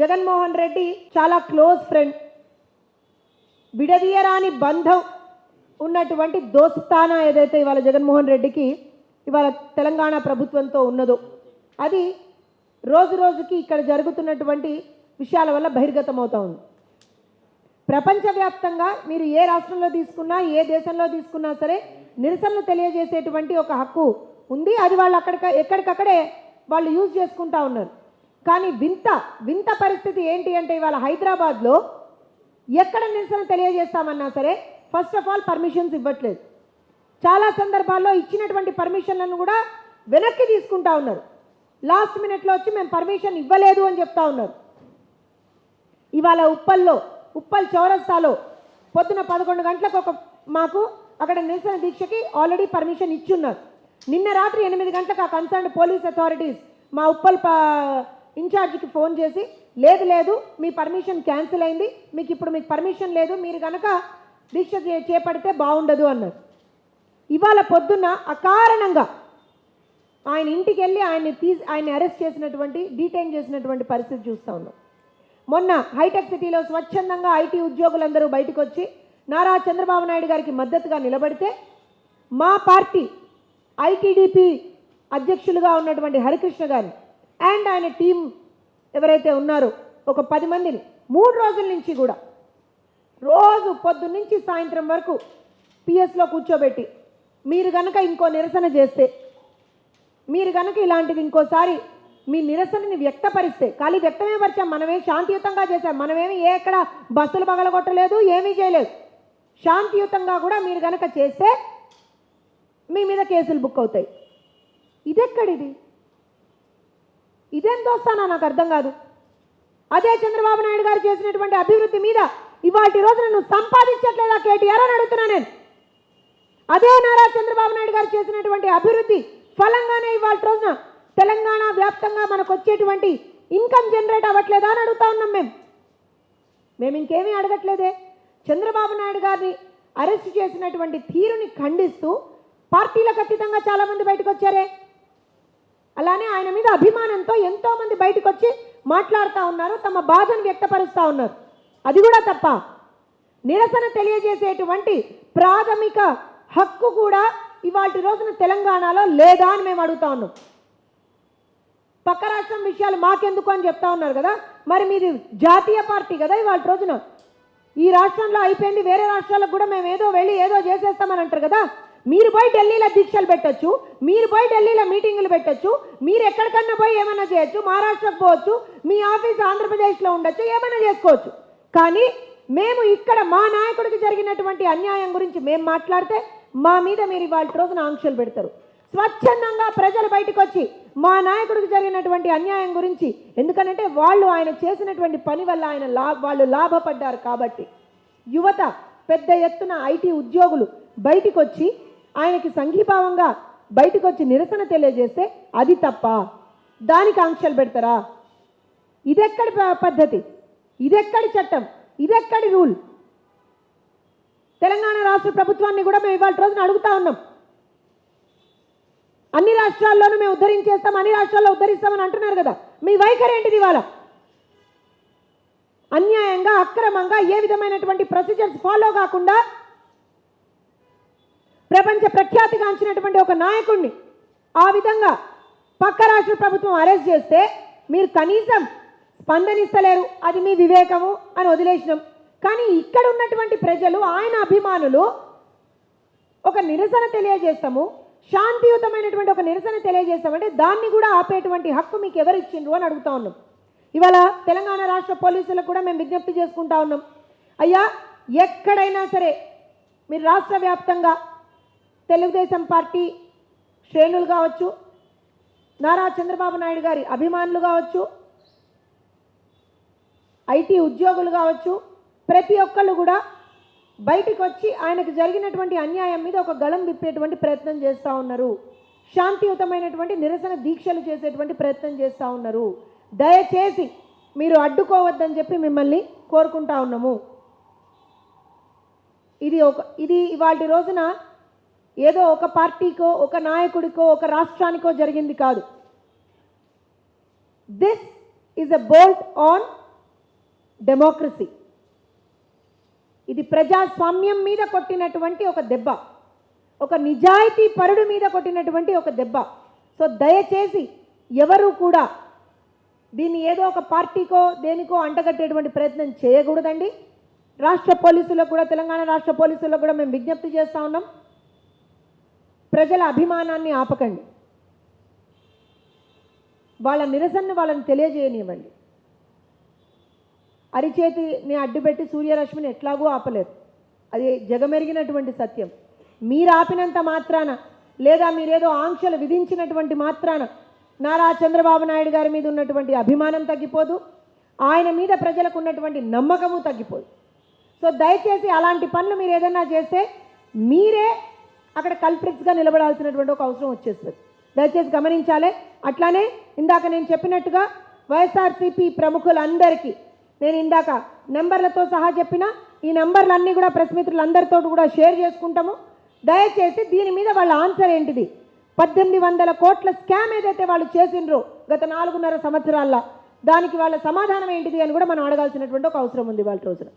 జగన్మోహన్ రెడ్డి చాలా close friend. విడదీయరాని బంధం ఉన్నటువంటి దోస్తానా ఏదైతే ఇవాళ జగన్మోహన్ రెడ్డికి ఇవాళ తెలంగాణ ప్రభుత్వంతో ఉన్నదో అది రోజు రోజుకి ఇక్కడ జరుగుతున్నటువంటి విషయాల వల్ల బహిర్గతం ఉంది. ప్రపంచవ్యాప్తంగా మీరు ఏ రాష్ట్రంలో తీసుకున్నా ఏ దేశంలో తీసుకున్నా సరే నిరసనలు తెలియజేసేటువంటి ఒక హక్కు ఉంది. అది వాళ్ళు అక్కడిక ఎక్కడికక్కడే వాళ్ళు యూజ్ చేసుకుంటా ఉన్నారు. కానీ వింత వింత పరిస్థితి ఏంటి అంటే ఇవాళ హైదరాబాద్లో ఎక్కడ నిరసన తెలియజేస్తామన్నా సరే ఫస్ట్ ఆఫ్ ఆల్ పర్మిషన్స్ ఇవ్వట్లేదు. చాలా సందర్భాల్లో ఇచ్చినటువంటి పర్మిషన్లను కూడా వెనక్కి తీసుకుంటా ఉన్నారు. లాస్ట్ మినిట్లో వచ్చి మేము పర్మిషన్ ఇవ్వలేదు అని చెప్తా ఉన్నారు. ఇవాళ ఉప్పల్లో ఉప్పల్ చౌరస్తాలో పొద్దున పదకొండు గంటలకు ఒక మాకు అక్కడ నిరసన దీక్షకి ఆల్రెడీ పర్మిషన్ ఇచ్చున్నారు. నిన్న రాత్రి ఎనిమిది గంటలకు ఆ కన్సర్న్ పోలీస్ అథారిటీస్ మా ఉప్పల్ ఇన్ఛార్జికి ఫోన్ చేసి లేదు లేదు మీ పర్మిషన్ క్యాన్సిల్ అయింది మీకు ఇప్పుడు మీకు పర్మిషన్ లేదు మీరు కనుక దీక్ష చేపడితే బాగుండదు అన్నారు. ఇవాళ పొద్దున్న అకారణంగా ఆయన ఇంటికి వెళ్ళి ఆయన్ని తీసి ఆయన్ని అరెస్ట్ చేసినటువంటి డీటైన్ చేసినటువంటి పరిస్థితి చూస్తూ ఉన్నాం. మొన్న హైటెక్ సిటీలో స్వచ్ఛందంగా ఐటీ ఉద్యోగులందరూ బయటకు వచ్చి నారా చంద్రబాబు నాయుడు గారికి మద్దతుగా నిలబడితే మా పార్టీ ఐటీడీపీ అధ్యక్షులుగా ఉన్నటువంటి హరికృష్ణ గారిని అండ్ ఆయన టీం ఎవరైతే ఉన్నారో ఒక పది మందిని మూడు రోజుల నుంచి కూడా రోజు పొద్దున్నుంచి సాయంత్రం వరకు పిఎస్లో కూర్చోబెట్టి మీరు కనుక ఇంకో నిరసన చేస్తే మీరు కనుక ఇలాంటిది ఇంకోసారి మీ నిరసనని వ్యక్తపరిస్తే ఖాళీ వ్యక్తమే పరిచాం మనమే శాంతియుతంగా చేశాం మనమేమి ఏ ఎక్కడ బస్సులు పగలగొట్టలేదు ఏమీ చేయలేదు. శాంతియుతంగా కూడా మీరు కనుక చేస్తే మీ మీద కేసులు బుక్ అవుతాయి. ఇదెక్కడిది? ఇదేం దోస్తానా నాకు అర్థం కాదు. అదే చంద్రబాబు నాయుడు గారు చేసినటువంటి అభివృద్ధి మీద ఇవాటి రోజున నువ్వు సంపాదించట్లేదా కేటీఆర్ అని అడుగుతున్నా నేను. అదే నారా చంద్రబాబు నాయుడు గారు చేసినటువంటి అభివృద్ధి ఫలంగానే ఇవాళ రోజున తెలంగాణ వ్యాప్తంగా మనకు వచ్చేటువంటి ఇన్కమ్ జనరేట్ అవ్వట్లేదా అని అడుగుతా ఉన్నాం మేము. మేము ఇంకేమీ అడగట్లేదే. చంద్రబాబు నాయుడు గారిని అరెస్ట్ చేసినటువంటి తీరుని ఖండిస్తూ పార్టీలకు అతీతంగా చాలామంది బయటకు వచ్చారే. అలానే ఆయన మీద అభిమానంతో ఎంతోమంది బయటకు వచ్చి మాట్లాడుతూ ఉన్నారు తమ బాధను వ్యక్తపరుస్తూ ఉన్నారు. అది కూడా తప్ప నిరసన తెలియజేసేటువంటి ప్రాథమిక హక్కు కూడా ఇవాటి రోజున తెలంగాణలో లేదా అని మేము అడుగుతా ఉన్నాం. పక్క రాష్ట్రం విషయాలు మాకెందుకు అని చెప్తా ఉన్నారు కదా? మరి మీది జాతీయ పార్టీ కదా ఇవాళ రోజున? ఈ రాష్ట్రంలో అయిపోయింది వేరే రాష్ట్రాలకు కూడా మేము ఏదో వెళ్ళి ఏదో చేసేస్తామని అంటారు కదా? మీరు పోయి ఢిల్లీలో దీక్షలు పెట్టొచ్చు మీరు పోయి ఢిల్లీలో మీటింగులు పెట్టొచ్చు మీరు ఎక్కడికన్నా పోయి ఏమైనా చేయొచ్చు మహారాష్ట్రకు పోవచ్చు మీ ఆఫీస్ ఆంధ్రప్రదేశ్లో ఉండొచ్చు ఏమైనా చేసుకోవచ్చు. కానీ మేము ఇక్కడ మా నాయకుడికి జరిగినటువంటి అన్యాయం గురించి మేము మాట్లాడితే మా మీద మీరు ఇవాళ రోజున ఆంక్షలు పెడతారు. స్వచ్ఛందంగా ప్రజలు బయటకు వచ్చి మా నాయకుడికి జరిగినటువంటి అన్యాయం గురించి ఎందుకనంటే వాళ్ళు ఆయన చేసినటువంటి పని వల్ల ఆయన లా వాళ్ళు లాభపడ్డారు కాబట్టి. యువత పెద్ద ఎత్తున ఐటీ ఉద్యోగులు బయటికొచ్చి ఆయనకి సంఘీభావంగా బయటకు వచ్చి నిరసన తెలియజేస్తే అది తప్ప. దానికి ఆంక్షలు పెడతారా? ఇదెక్కడి ప- పద్ధతి? ఇదెక్కడి చట్టం? ఇదెక్కడి రూల్? తెలంగాణ రాష్ట్ర ప్రభుత్వాన్ని కూడా మేము ఇవాళ రోజున అడుగుతా ఉన్నాం. అన్ని రాష్ట్రాల్లోనూ మేము ఉద్ధరించేస్తాం అన్ని రాష్ట్రాల్లో ఉద్ధరిస్తామని అంటున్నారు కదా. మీ వైఖరి ఏంటిది ఇవాళ? అన్యాయంగా అక్రమంగా ఏ విధమైనటువంటి ప్రొసీజర్స్ ఫాలో కాకుండా ప్రపంచ ప్రఖ్యాతిగాంచినటువంటి ఒక నాయకుడిని ఆ విధంగా పక్క రాష్ట్ర ప్రభుత్వం అరెస్ట్ చేస్తే మీరు కనీసం స్పందనిస్తలేరు. అది మీ వివేకము అని వదిలేసినాం. కానీ ఇక్కడ ఉన్నటువంటి ప్రజలు ఆయన అభిమానులు ఒక నిరసన తెలియజేస్తాము. శాంతియుతమైనటువంటి ఒక నిరసన తెలియజేస్తామంటే దాన్ని కూడా ఆపేటువంటి హక్కు మీకు ఎవరు ఇచ్చిండ్రు అని అడుగుతా ఉన్నాం. ఇవాళ తెలంగాణ రాష్ట్ర పోలీసులకు కూడా మేము విజ్ఞప్తి చేసుకుంటా ఉన్నాం. అయ్యా ఎక్కడైనా సరే మీరు రాష్ట్ర వ్యాప్తంగా తెలుగుదేశం పార్టీ శ్రేణులు కావచ్చు నారా చంద్రబాబు నాయుడు గారి అభిమానులు కావచ్చు ఐటీ ఉద్యోగులు కావచ్చు ప్రతి ఒక్కళ్ళు కూడా బయటికి వచ్చి ఆయనకు జరిగినటువంటి అన్యాయం మీద ఒక గళం విప్పేటువంటి ప్రయత్నం చేస్తూ ఉన్నారు. శాంతియుతమైనటువంటి నిరసన దీక్షలు చేసేటువంటి ప్రయత్నం చేస్తూ ఉన్నారు. దయచేసి మీరు అడ్డుకోవద్దని చెప్పి మిమ్మల్ని కోరుకుంటా ఉన్నాము. ఇది ఒక ఇది ఇవాటి రోజున ఏదో ఒక పార్టీకో ఒక నాయకుడికో ఒక రాష్ట్రానికో జరిగింది కాదు. This is a blot on democracy ఇది ప్రజాస్వామ్యం మీద కొట్టినటువంటి ఒక దెబ్బ. ఒక నిజాయితీ పరుడు మీద కొట్టినటువంటి ఒక దెబ్బ. సో దయచేసి ఎవరు కూడా దీన్ని ఏదో ఒక పార్టీకో దేనికో అంటగట్టేటువంటి ప్రయత్నం చేయకూడదండి. రాష్ట్ర పోలీసులకు కూడా తెలంగాణ రాష్ట్ర పోలీసులకు కూడా మేము విజ్ఞప్తి చేస్తూ ఉన్నాం. ప్రజల అభిమానాన్ని ఆపకండి. వాళ్ళ నిరసనను వాళ్ళని తెలియజేయనివ్వండి. అరిచేతిని అడ్డుపెట్టి సూర్యరశ్మిని ఎట్లాగూ ఆపలేరు. అది జగమెరిగినటువంటి సత్యం. మీరు ఆపినంత మాత్రాన లేదా మీరేదో ఆంక్షలు విధించినటువంటి మాత్రాన నారా చంద్రబాబు నాయుడు గారి మీద ఉన్నటువంటి అభిమానం తగ్గిపోదు. ఆయన మీద ప్రజలకు ఉన్నటువంటి నమ్మకము తగ్గిపోదు. సో దయచేసి అలాంటి పనులు మీరు ఏదైనా చేస్తే మీరే అక్కడ కల్ప్రిట్స్గా నిలబడాల్సినటువంటి ఒక అవసరం వచ్చేస్తుంది. దయచేసి గమనించాలి. అట్లానే ఇందాక నేను చెప్పినట్టుగా వైఎస్ఆర్సీపీ ప్రముఖులందరికీ నేను ఇందాక నెంబర్లతో సహా చెప్పిన ఈ నెంబర్లన్నీ కూడా ప్రెస్ మిత్రులందరితో కూడా షేర్ చేసుకుంటాము. దయచేసి దీని మీద వాళ్ళ ఆన్సర్ ఏంటిది? పద్దెనిమిది వందల కోట్ల స్కామ్ ఏదైతే వాళ్ళు చేసిండ్రో గత నాలుగున్నర సంవత్సరాల్లో దానికి వాళ్ళ సమాధానం ఏంటిది అని కూడా మనం అడగాల్సినటువంటి ఒక అవసరం ఉంది వాళ్ళ రోజున.